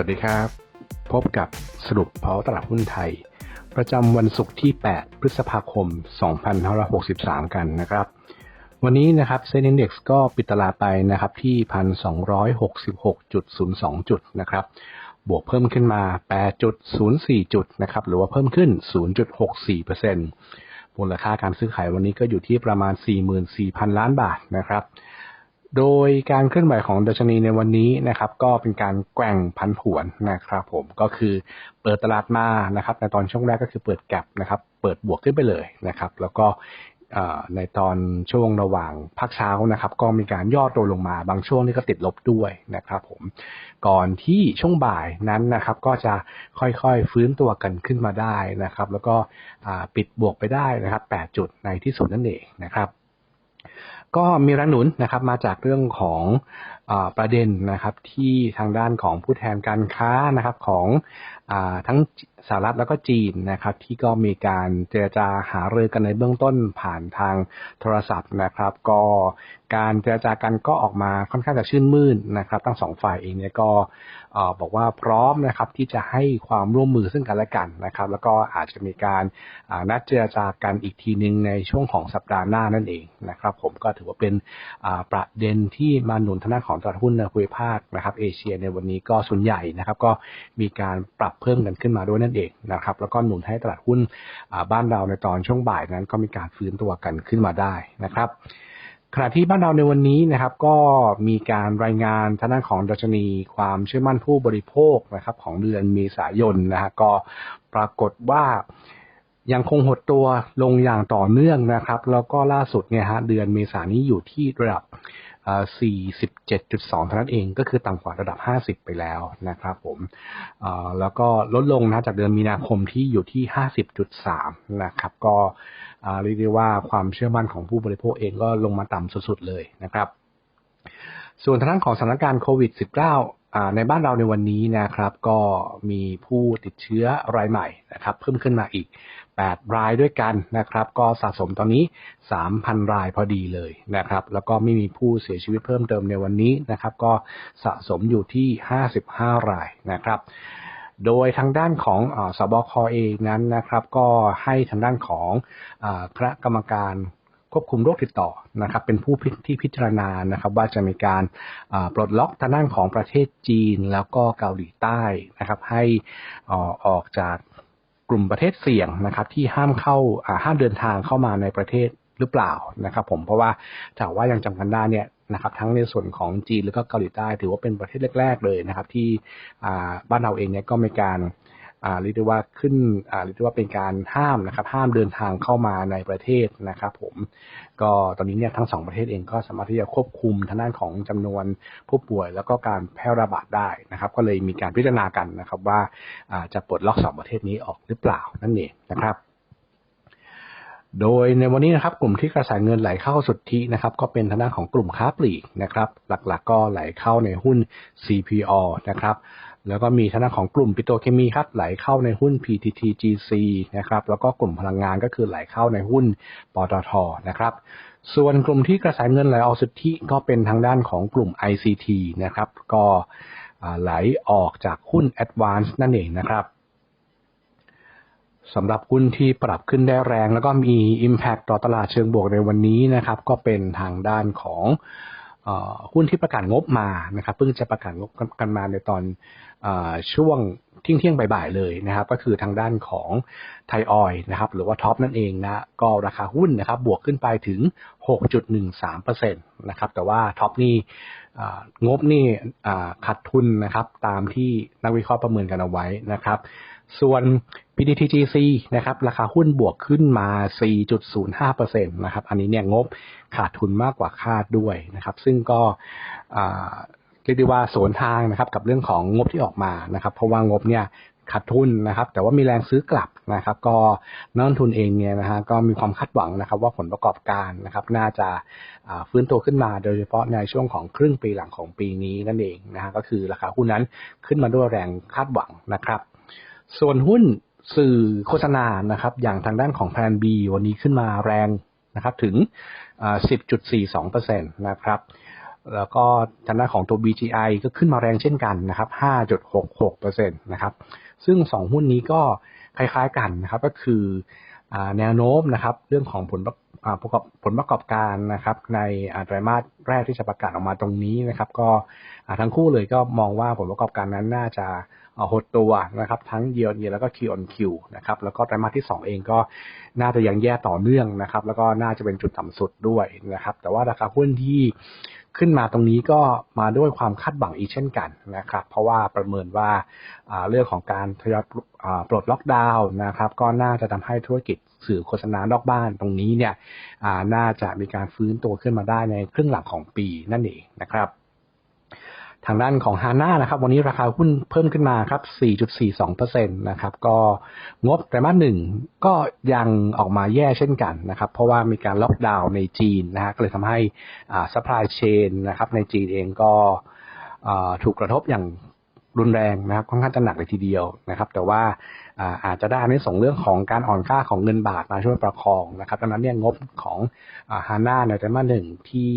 สวัสดีครับ พบกับสรุปเพาตลาดหุ้นไทย ประจำวันศุกร์ที่ 8 พฤษภาคม 2563 กันนะครับ วันนี้นะครับเซ็นดี x ก็ปิดตลาดไปนะครับที่ 1,266.02 จุดนะครับ บวกเพิ่มขึ้นมา 8.04 จุดนะครับ หรือว่าเพิ่มขึ้น 0.64%มูลค่าการซื้อขายวันนี้ก็อยู่ที่ประมาณ 44,000 ล้านบาทนะครับ โดยการเคลื่อนไหวของดัชนีในวันนี้นะครับ ก็เป็นการแกว่งพันผวนนะครับ ผมก็คือเปิดตลาดมานะครับ ในตอนช่วงแรกก็คือเปิดแกลบนะครับ เปิดบวกขึ้นไปเลยนะครับ แล้วก็ในตอนช่วงระหว่างพักเช้านะครับ ก็มีการย่อตัวลงมาบางช่วงนี้ก็ติดลบด้วยนะครับผมก่อนที่ช่วงบ่ายนั้นนะครับ ก็จะค่อยๆฟื้นตัวกันขึ้นมาได้นะครับ แล้วก็ปิดบวกไปได้นะครับ 8 จุดในที่สุดนั่นเองนะครับ ก็มีแรงหนุนนะครับมาจากเรื่องของ ประเด็นนะครับที่ทางด้านของผู้แทนการค้านะครับของอทั้งสหรัฐแล้วก็จีนนะครับ ที่ก็มีการเจรจาหารือกันในเบื้องต้นผ่านทางโทรศัพท์นะครับ ก็การเจรจากันก็ออกมาค่อนข้างจะชื่นมื่นนะครับ ทั้งสองฝ่ายเองเนี่ยก็บอกว่าพร้อมนะครับที่จะให้ความร่วมมือซึ่งกันและกันนะครับ แล้วก็อาจจะมีการนัดเจรจากันอีกทีหนึ่งในช่วงของสัปดาห์หน้านั่นเองนะครับ ผมก็ถือว่าเป็นประเด็นที่มาหนุนทางของตลาดหุ้นในภูมิภาคนะครับเอเชียในวันนี้ก็ส่วนใหญ่นะครับ ก็มีการปรับเพิ่มกันขึ้นมาด้วยนั่นเองนะครับ แล้วก็หนุนให้ตลาดหุ้นบ้านเราในตอนช่วงบ่ายนั้น ก็มีการฟื้นตัวกันขึ้นมาได้นะครับขณะที่บ้านเราในวันนี้นะครับ ก็มีการรายงานทางด้านของดัชนีความเชื่อมั่นผู้บริโภคนะครับ ของเดือนเมษายนนะฮะก็ปรากฏว่ายังคงหดตัวลงอย่างต่อเนื่องนะครับ แล้วก็ล่าสุดเนี่ยฮะเดือนเมษายนนี้อยู่ที่ระดับ 47.2 เท่านั้นเองก็คือต่ำกว่าระดับ 50 ไปแล้วนะครับผมแล้วก็ลดลงนะจากเดือนมีนาคมที่อยู่ที่ 50.3 นะครับ ก็เรียกได้ว่าความเชื่อมั่นของผู้บริโภคเองก็ลงมาต่ำสุดๆเลยนะครับ ส่วนทางด้านของสถานการณ์โควิด -19 ในบ้านเราในวันนี้นะครับ ก็มีผู้ติดเชื้อรายใหม่นะครับ เพิ่มขึ้นมาอีก 8 รายด้วยกันนะครับ ก็สะสมตอนนี้ 3,000 รายพอดีเลยนะครับ แล้วก็ไม่มีผู้เสียชีวิตเพิ่มเติมในวันนี้นะครับ ก็สะสมอยู่ที่ 55 รายนะครับโดยทางด้านของสบคเองนั้นนะครับ ก็ให้ทางด้านของคณะกรรมการ ควบคุมโรคติดต่อนะครับ เป็นผู้ที่พิจารณานะครับ ว่าจะมีการปลดล็อกทางด้านของประเทศจีนแล้วก็เกาหลีใต้นะครับ ให้ออกจากกลุ่มประเทศเสี่ยงนะครับ ที่ห้ามเข้าห้ามเดินทางเข้ามาในประเทศหรือเปล่านะครับ ผมเพราะว่าถ้าว่ายังจำกันได้เนี่ยนะครับ ทั้งในส่วนของจีนแล้วก็เกาหลีใต้ ถือว่าเป็นประเทศแรก ๆ เลยนะครับ ที่บ้านเราเองเนี่ยก็มีการ เรียกได้ว่าขึ้นเรียกได้ว่าเป็นการห้ามนะครับ ห้ามเดินทางเข้ามาในประเทศนะครับ ผมก็ตอนนี้เนี่ยทั้งสองประเทศเองก็สามารถที่จะควบคุมทางด้านของจำนวนผู้ป่วย แล้วก็การแพร่ระบาดได้นะครับ ก็เลยมีการพิจารณากันนะครับว่าจะปลดล็อกสองประเทศนี้ออกหรือเปล่านั่นเองนะครับโดยในวันนี้นะครับกลุ่มที่กระแสเงินไหลเข้าสุทธินะครับก็เป็นทางด้านของกลุ่มค้าปลีกนะครับ หลักๆก็ไหลเข้าในหุ้น CPO นะครับ แล้วก็มีทางด้านของกลุ่มปิโตรเคมีครับไหลเข้าในหุ้น PTTGC นะครับแล้วก็กลุ่มพลังงานก็คือไหลเข้าในหุ้นปตทนะครับส่วนกลุ่มที่กระแสเงินไหลออกสุทธิก็เป็นทางด้านของกลุ่ม ICT นะครับก็ไหลออกจากหุ้น Advance นั่นเองนะครับสำหรับหุ้นที่ปรับขึ้นได้แรง แล้วก็มี Impact ต่อตลาดเชิงบวกในวันนี้นะครับ ก็เป็นทางด้านของ หุ้นที่ประกาศงบมานะครับเพิ่งจะประกาศงบกันมาในตอนอช่วงเที่ยงเที่ยงบ่ายๆเลยนะครับ ก็คือทางด้านของไทยออยนะครับ หรือว่าท็อปนั่นเองนะก็ราคาหุ้นนะครับบวกขึ้นไปถึง 6.13%นะครับแต่ว่าท็อปนี่งบนี่ขาดทุนนะครับ ตามที่นักวิเคราะห์ประเมินกันเอาไว้นะครับ ส่วน PTTGC นะครับราคาหุ้นบวกขึ้นมา 4.05%นะครับอันนี้เนี่ยงบขาดทุนมากกว่าคาดด้วยนะครับ ซึ่งก็เรียกได้ว่าสวนทางนะครับกับเรื่องของงบที่ออกมานะครับ เพราะว่างบเนี่ยขาดทุนนะครับ แต่ว่ามีแรงซื้อกลับนะครับ ก็นักทุนเองเนี่ยนะฮะก็มีความคาดหวังนะครับ ว่าผลประกอบการนะครับ น่าจะฟื้นตัวขึ้นมาโดยเฉพาะในช่วงของครึ่งปีหลังของปีนี้นั่นเองนะฮะก็คือราคาหุ้นนั้นขึ้นมาด้วยแรงคาดหวังนะครับ ส่วนหุ้น สื่อโฆษณานะครับ อย่างทางด้านของแพลน B วันนี้ขึ้นมาแรงนะครับถึง 10.42%นะครับแล้วก็ทางด้านของตัว BGI ก็ขึ้นมาแรงเช่นกันนะครับ 5.66%นะครับ ซึ่งสองหุ้นนี้ก็คล้ายๆกันนะครับ ก็คืออแนวโน้มนะครับ เรื่องของผลประอ่าประกอบ ผลประกอบการนะครับ ในไตรมาสแรกที่จะประกาศออกมาตรงนี้นะครับ ก็ทั้งคู่เลยก็มองว่าผลประกอบการนั้นน่าจะหดตัวนะครับ ทั้ง year on year แล้วก็คิวออนคิวนะครับ แล้วก็ไตรมาสที่ 2 เองก็น่าจะยังแย่ต่อเนื่องนะครับ แล้วก็น่าจะเป็นจุดต่ำสุดด้วยนะครับ แต่ว่าราคาหุ้นที่ ขึ้นมาตรงนี้ก็มาด้วยความคาดหวังอีกเช่นกันนะครับ เพราะว่าประเมินว่าเรื่องของการทยอยปลดล็อกดาวน์นะครับ ก็น่าจะทำให้ธุรกิจสื่อโฆษณานอกบ้านตรงนี้เนี่ยน่าจะมีการฟื้นตัวขึ้นมาได้ในครึ่งหลังของปีนั่นเองนะครับ ทางด้านของฮาน่านะครับวันนี้ราคาหุ้นเพิ่มขึ้นมาครับ 4.42%นะครับก็งบไตรมาสหนึ่งก็ยังออกมาแย่เช่นกันนะครับเพราะว่ามีการล็อกดาวน์ในจีนนะฮะก็เลยทำให้อ่า supply chain นะครับในจีนเองก็อ่าถูกกระทบอย่างรุนแรงนะครับค่อนข้างจะหนักเลยทีเดียวนะครับ แต่ว่าอาอาจจะได้ในส่งเรื่องของการอ่อนค่าของเงินบาทมาช่วยประคองนะครับดังนั้นเนี่ยงบของฮาน่าในไตรมาสหนึ่งที่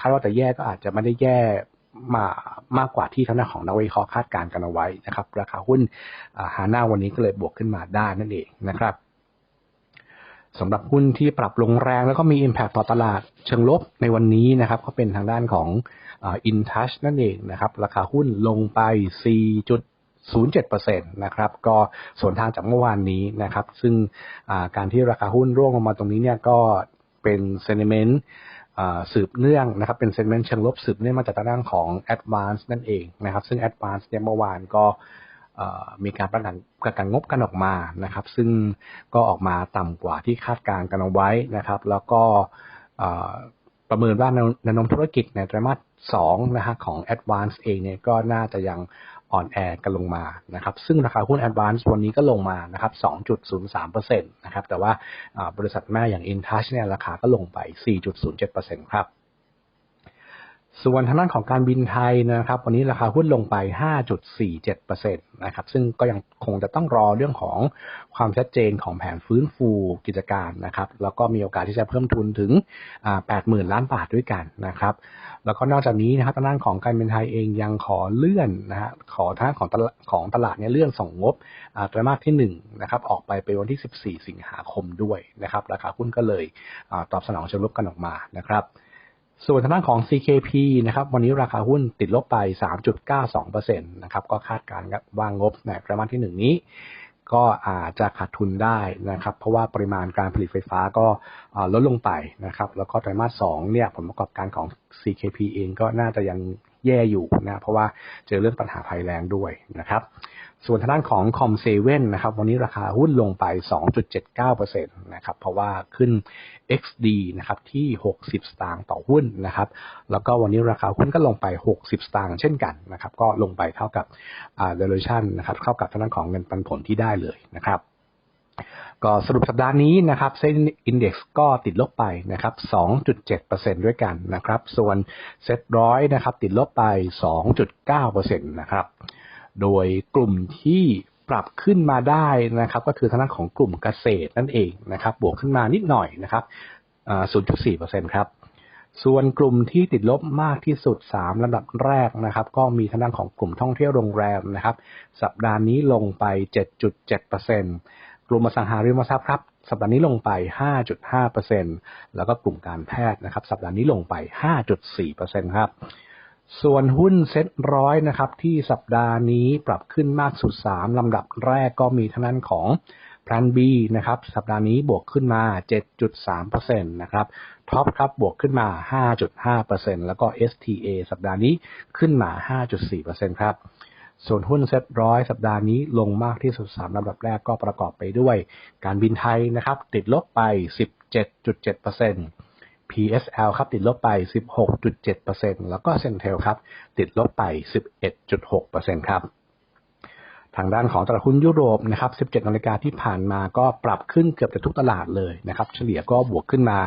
คาดว่าจะแย่ก็อาจจะไม่ได้แย่ มามากกว่าที่ทางด้านของนักวิเคราะห์คาดการณ์กันเอาไว้นะครับ ราคาหุ้นฮาน่าวันนี้ก็เลยบวกขึ้นมาได้นั่นเองนะครับสำหรับหุ้นที่ปรับลงแรงแล้วก็มี Impact ต่อตลาดเชิงลบในวันนี้นะครับ ก็เป็นทางด้านของอินทัชนั่นเองนะครับ ราคาหุ้นลงไป 4.07%นะครับ ก็สวนทางจากเมื่อวานนี้นะครับ ซึ่งการที่ราคาหุ้นร่วงลงมาตรงนี้เนี่ยก็เป็นเซนิเมนต์ สืบเนื่องนะครับ เป็นเซนเมนต์เชิงลบสืบเนื่องมาจากทางด้านของ Advance นั่นเองนะครับ ซึ่ง Advance เนี่ยเมื่อวานก็มีการประกาศประกาศงบกันออกมานะครับ ซึ่งก็ออกมาต่ำกว่าที่คาดการณ์กันเอาไว้นะครับ แล้วก็ประเมินว่าแนวโน้มธุรกิจในไตรมาสสองนะฮะของ Advance เองเนี่ยก็น่าจะยัง อ่อนแอกันลงมานะครับ ซึ่งราคาหุ้น Advance วันนี้ก็ลงมานะครับ 2.03%นะครับ แต่ว่าบริษัทแม่อย่าง InTouch เนี่ยราคาก็ลงไป 4.07%ครับ ส่วนทางด้านของการบินไทยนะครับ วันนี้ราคาหุ้นลงไป 5.47%นะครับ ซึ่งก็ยังคงจะต้องรอเรื่องของความชัดเจนของแผนฟื้นฟูกิจการนะครับ แล้วก็มีโอกาสที่จะเพิ่มทุนถึง 80,000 ล้านบาทด้วยกันนะครับ แล้วก็นอกจากนี้นะครับทางด้านของการบินไทยเองยังขอเลื่อนนะฮะขอทางของตลาดของตลาดเนี่ยเลื่อนส่งงบไตรมาสที่1นะครับออกไปเป็นวันที่ 14 สิงหาคมด้วยนะครับ ราคาหุ้นก็เลยตอบสนองเชิงลบกันออกมานะครับ ส่วนทางด้านของ CKP นะครับวันนี้ราคาหุ้นติดลบไป 3.92%นะครับก็คาดการณ์ว่างบในไตรมาสที่ 1 นี้ ก็อาจจะขาดทุนได้นะครับ เพราะว่าปริมาณการผลิตไฟฟ้าก็ลดลงไปนะครับ แล้วก็ไตรมาส2เนี่ยผลประกอบการของ CKP เองก็น่าจะยังแย่อยู่นะเพราะว่าเจอเรื่องปัญหาภัยแรงด้วยนะครับ ส่วนทางด้านของคอมเซเว่นนะครับ วันนี้ราคาหุ้นลงไป 2.79%นะครับ เพราะว่าขึ้น XD นะครับที่ 60 สตางค์ต่อหุ้นนะครับ แล้วก็วันนี้ราคาหุ้นก็ลงไป 60 สตางค์เช่นกันนะครับ ก็ลงไปเท่ากับอ่า valuation นะครับเท่ากับทางด้านของเงินปันผลที่ได้เลยนะครับก็สรุปสัปดาห์นี้นะครับเซ็นอินดี x ก็ติดลบไปนะครับ 2.7%ด้วยกันนะครับ ส่วนเซ็ตร้อยนะครับติดลบไป 2.9%นะครับ โดยกลุ่มที่ปรับขึ้นมาได้นะครับ ก็คือทางด้านของกลุ่มเกษตรนั่นเองนะครับ บวกขึ้นมานิดหน่อยนะครับ 0.4%ครับ ส่วนกลุ่มที่ติดลบมากที่สุด 3ลำดับแรกนะครับ ก็มีทางด้านของกลุ่มท่องเที่ยวโรงแรมนะครับ สัปดาห์นี้ลงไป 7.7%กลุ่มอสังหาริมทรัพย์ครับ สัปดาห์นี้ลงไป 5.5%แล้วก็กลุ่มการแพทย์นะครับ สัปดาห์นี้ลงไป 5.4%ครับ ส่วนหุ้นเซ็ตร้อยนะครับ ที่สัปดาห์นี้ปรับขึ้นมากสุด 3 ลำดับแรกก็มีทางด้านของ Plan B นะครับ สัปดาห์นี้บวกขึ้นมา 7.3%นะครับท็อปครับบวกขึ้นมา 5.5%แล้วก็ STA สัปดาห์นี้ขึ้นมา 5.4%ครับส่วนหุ้นเซ็ตร้อยสัปดาห์นี้ลงมากที่สุด 3ลำดับแรกก็ประกอบไปด้วย การบินไทยนะครับ ติดลบไป 17.7% PSL ครับติดลบไป 16.7%แล้วก็ Centel ครับติดลบไป 11.6%ครับทางด้านของตลาดหุ้นยุโรปนะครับ 17 นาฬิกาที่ผ่านมาก็ปรับขึ้นเกือบจะทุกตลาดเลยนะครับ เฉลี่ยก็บวกขึ้นมา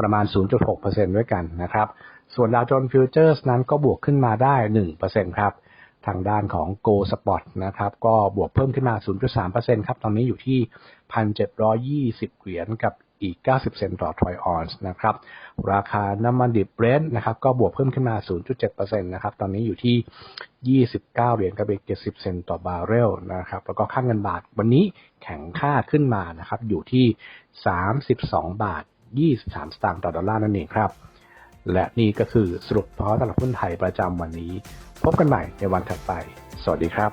ประมาณ 0.6%ด้วยกันนะครับ ส่วนดาวโจนส์ฟิวเจอร์สนั้นก็บวกขึ้นมาได้ 1%ครับ ทางด้านของ Go Spot นะครับ ก็บวกเพิ่มขึ้นมา 0.3%ครับ ตอนนี้อยู่ที่ 1,720 เหรียญกับ อีก 90 เซนต์ต่อทรอยออนซ์นะครับ ราคาน้ำมันดิบเบรนท์นะครับก็บวกเพิ่มขึ้นมา 0.7%นะครับ ตอนนี้อยู่ที่ 29 เหรียญกับเบก70 เซนต์ต่อบาร์เรลนะครับ แล้วก็ค่าเงินบาทวันนี้แข็งค่าขึ้นมานะครับ อยู่ที่ 32 บาท 23 สตางค์ต่อดอลลาร์นั่นเองครับ และนี่ก็คือสรุปเพราะตลาดหุ้นไทยประจำวันนี้ พบกันใหม่ในวันถัดไป สวัสดีครับ